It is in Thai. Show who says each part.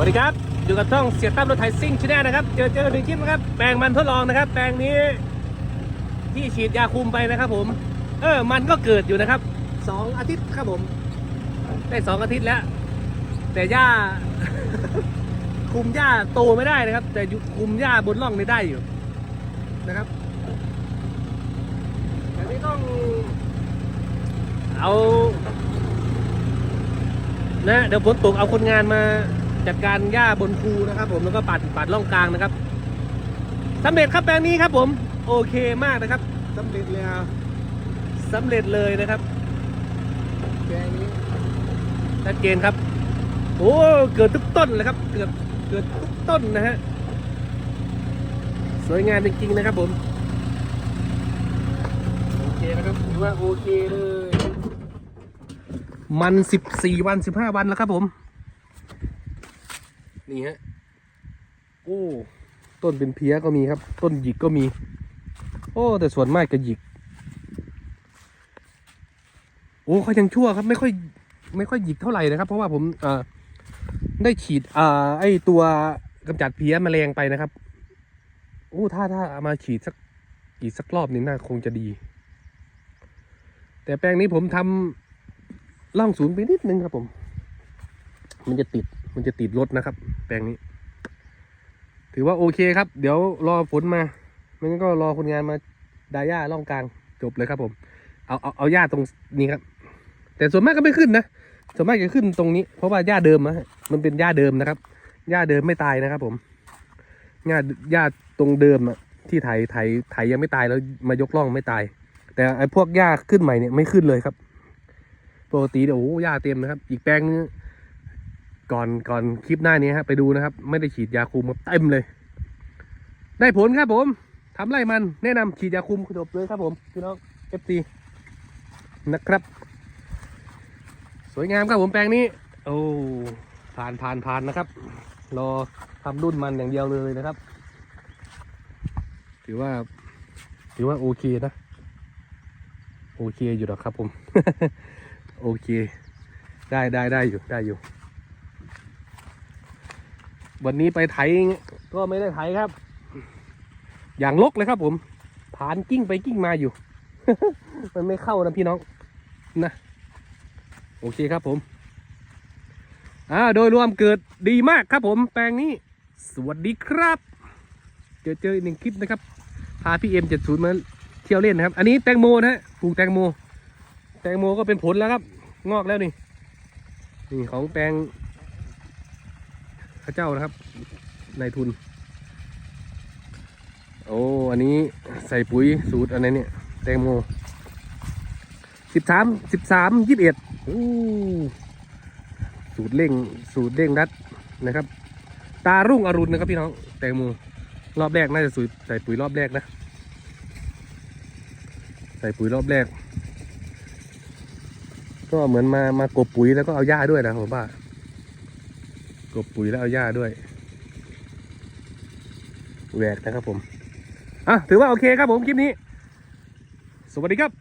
Speaker 1: วัสดีครับ อยู่กับช่องเสียตั้มรถไถซิ่งชแนลนะครับ เจอเจอหนึ่งคลิปนะครับ แปลงมันทดลองนะครับ แปลงนี้ ที่ฉีดยาคุมไปนะครับผม เออ มันก็เกิดอยู่นะครับ สองอาทิตย์ครับผม ได้สองอาทิตย์แล้ว แต่หญ้า คุมหญ้าโตไม่ได้นะครับ แต่คุมหญ้าบนร่องนี่ได้อยู่นะครับแต่นี้ต้อง เอา นะ เดี๋ยวฝนตกเอาคนงานมา จัดการหญ้าบนภูนะครับ ผมแล้วก็ปัดปัดร่องกลางนะครับสำเร็จครับแปลงนี้ครับ ผมโอเคมากนะครับสำเร็จเลยครับสำเร็จเลยนะครับแปลงนี้ชัดเจนครับ โอ้เกิดทุกต้นเลยครับ เกิดเกิดทุกต้นนะฮะสวยงามจริงๆนะครับ ผมโอเคนะครับถือว่าโอเคเลยมันสิบสี่วันสิบห้าวันแล้วครับผม นี่ฮะโอ้ต้นเป็นเพี้ยก็มีครับ ต้นหยิกก็มี โอ้ แต่ส่วนมากจะหยิก โอ้เขายังชั่วครับ ไม่ค่อย ไม่ค่อยหยิกเท่าไหร่นะครับ เพราะว่าผมเอ่อได้ฉีดอ่าไอตัวกำจัดเพี้ยแมลงไปนะครับโอ้ถ้าถ้าเอามาฉีดสักอีกสักรอบนึงน่าคงจะดี แต่แปลงนี้ผมทำล่องศูนย์ไปนิดนึงครับผม มันจะติด มันจะติดรถนะครับ แปลงนี้ ถือว่าโอเคครับ เดี๋ยวรอฝนมาไม่งั้นก็รอคนงานมาดาย่าล่องกลางจบเลยครับ ผม เอาเอาเอาหญ้าตรงนี้ครับ แต่ส่วนมากก็ไม่ขึ้นนะส่วนมากจะขึ้นตรงนี้ เพราะว่าหญ้าเดิมอะมันเป็นหญ้าเดิมนะครับหญ้าเดิมไม่ตายนะครับ ผมหญ้าหญ้าตรงเดิมอะที่ไถไถไถยังไม่ตายแล้วมายกล่องไม่ตาย แต่ไอ้พวกหญ้าขึ้นใหม่เนี่ยไม่ขึ้นเลยครับปกติเดี๋ยวโอ้หญ้าเต็มนะครับ อีกแปลงนึง ก่อนก่อนคลิปหน้านี้ฮะไปดูนะครับ ไม่ได้ฉีดยาคุมครับเต็มเลย ได้ผลครับผมทำไรมันแนะนำฉีดยาคุมจบเลยครับผมพี่น้องเอฟซีนะครับ สวยงามครับผมแปลงนี้ โอ้ผ่านผ่านผ่านนะครับ รอทำรุ่นมันอย่างเดียวเลยนะครับ ถือว่า ถือว่าโอเคนะ โอเคอยู่หรอกครับผม โอเค ได้ได้ได้อยู่ได้อยู่ วันนี้ไปไถก็ไม่ได้ไถครับ อย่างลกเลยครับผม ผ่านกิ้งไปกิ้งมาอยู่ มันไม่เข้านะพี่น้องนะโอเคครับผมอ่าโดยรวมเกิดดีมากครับผมแปลงนี้ สวัสดีครับ เจอเจออีกหนึ่งคลิปนะครับ พาพี่เอ็มเจ็ดศูนย์มาเที่ยวเล่นนะครับ อันนี้แตงโมนะฮะปลูกแตงโม แตงโมก็เป็นผลแล้วครับ งอกแล้วนี่นี่ของแปลง ข้าเจ้านะครับนายทุน โอ้อันนี้ใส่ปุ๋ยสูตรอะไรเนี่ยแตงโมสิบสามสิบสามยี่สิบเอ็ดสูตรเร่งสูตรเร่งรัดนะครับ ตารุ่งอรุณนะครับพี่น้องแตงโมรอบแรกน่าจะสูตรใส่ปุ๋ยรอบแรกนะ ใส่ปุ๋ยรอบแรก ก็เหมือนมามากบปุ๋ยแล้วก็เอาหญ้าด้วยนะผมว่า บปุ๋ยแล้วเอาหญ้าด้วยแหวกนะครับผมอะถือว่าโอเคครับผมคลิปนี้ สวัสดีครับ